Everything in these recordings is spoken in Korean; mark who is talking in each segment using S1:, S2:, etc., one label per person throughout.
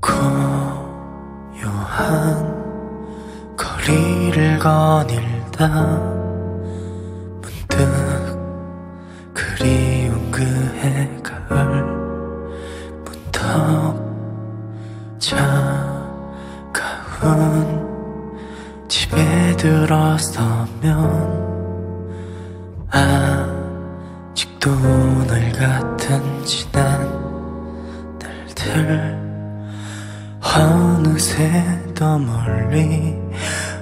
S1: 고요한 거리를 거닐다. 문득 그리운 그 해 가을 문턱 차가운 집에 들어서면 아직도 오늘 같은 지난 날들 어느새 더 멀리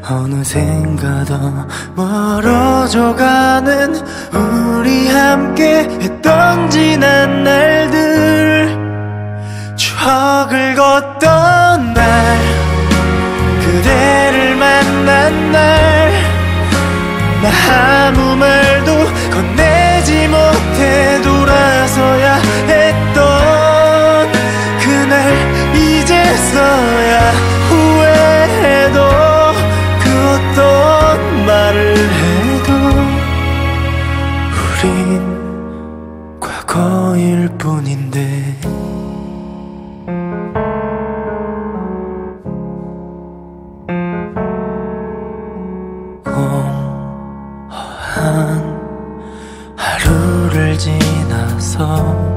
S1: 어느샌가 더 멀어져가는 우리 함께 했던 지난 날들 추억을 걷던 이제서야 후회해도 그 어떤 말을 해도 우린 과거일 뿐인데. 공허한 하루를 지나서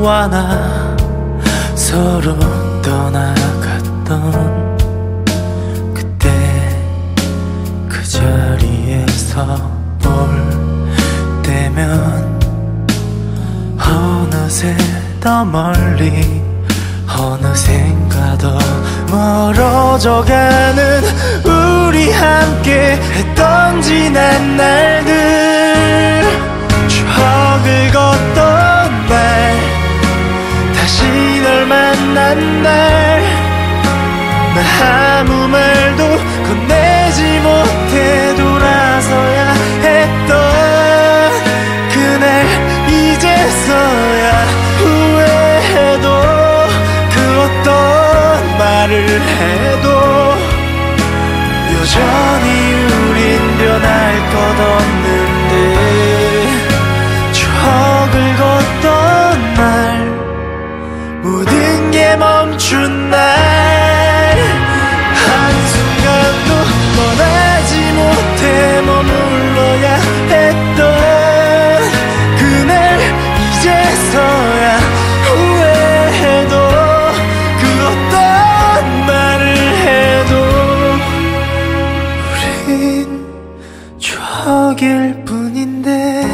S1: 너와 나 서로 떠나갔던 그때 그 자리에서 볼 때면 어느새 더 멀리 어느샌가 더 멀어져가는 우리 함께 했던 지난 날들 다시 널 만난 날 나 아무 말도 건네지 못해 돌아서야 했던 그날 이제서야 후회해도 그 어떤 말을 해도 여전히 우린 변할 것 없는 de